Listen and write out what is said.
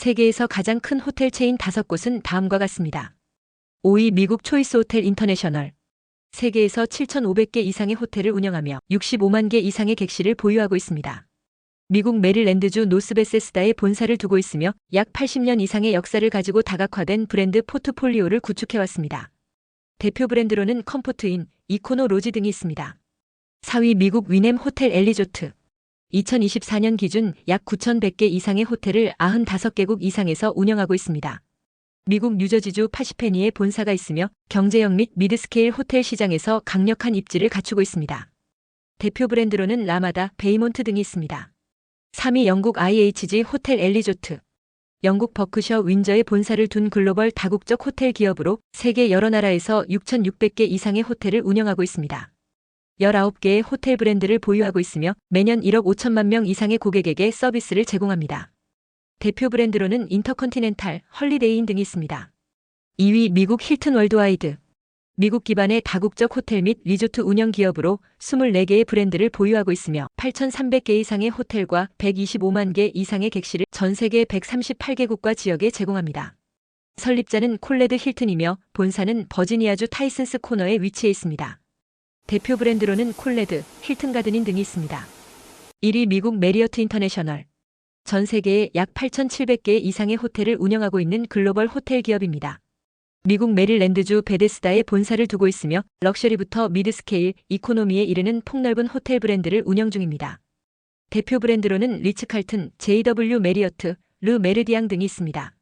세계에서 가장 큰 호텔 체인 5곳은 다음과 같습니다. 5위 미국 초이스 호텔 인터내셔널. 세계에서 7,500개 이상의 호텔을 운영하며 65만 개 이상의 객실을 보유하고 있습니다. 미국 메릴랜드주 노스베세스다에 본사를 두고 있으며 약 80년 이상의 역사를 가지고 다각화된 브랜드 포트폴리오를 구축해왔습니다. 대표 브랜드로는 컴포트인, 이코노 로지 등이 있습니다. 4위 미국 위넴 호텔 엘리조트. 2024년 기준 약 9,100개 이상의 호텔을 95개국 이상에서 운영하고 있습니다. 미국 뉴저지주 파시페니에 본사가 있으며 경제형 및 미드스케일 호텔 시장에서 강력한 입지를 갖추고 있습니다. 대표 브랜드로는 라마다, 베이몬트 등이 있습니다. 3위 영국 IHG 호텔 엘리조트. 영국 버크셔 윈저에 본사를 둔 글로벌 다국적 호텔 기업으로 세계 여러 나라에서 6,600개 이상의 호텔을 운영하고 있습니다. 19개의 호텔 브랜드를 보유하고 있으며 매년 1억 5천만 명 이상의 고객에게 서비스를 제공합니다. 대표 브랜드로는 인터컨티넨탈, 헐리데이인 등이 있습니다. 2위 미국 힐튼 월드와이드. 미국 기반의 다국적 호텔 및 리조트 운영 기업으로 24개의 브랜드를 보유하고 있으며 8,300개 이상의 호텔과 125만 개 이상의 객실을 전 세계 138개국과 지역에 제공합니다. 설립자는 콜레드 힐튼이며 본사는 버지니아주 타이슨스 코너에 위치해 있습니다. 대표 브랜드로는 콜레드, 힐튼 가든인 등이 있습니다. 1위 미국 메리어트 인터내셔널. 전 세계에 약 8,700개 이상의 호텔을 운영하고 있는 글로벌 호텔 기업입니다. 미국 메릴랜드주 베데스다에 본사를 두고 있으며 럭셔리부터 미드스케일, 이코노미에 이르는 폭넓은 호텔 브랜드를 운영 중입니다. 대표 브랜드로는 리츠칼튼, JW 메리어트, 르 메르디앙 등이 있습니다.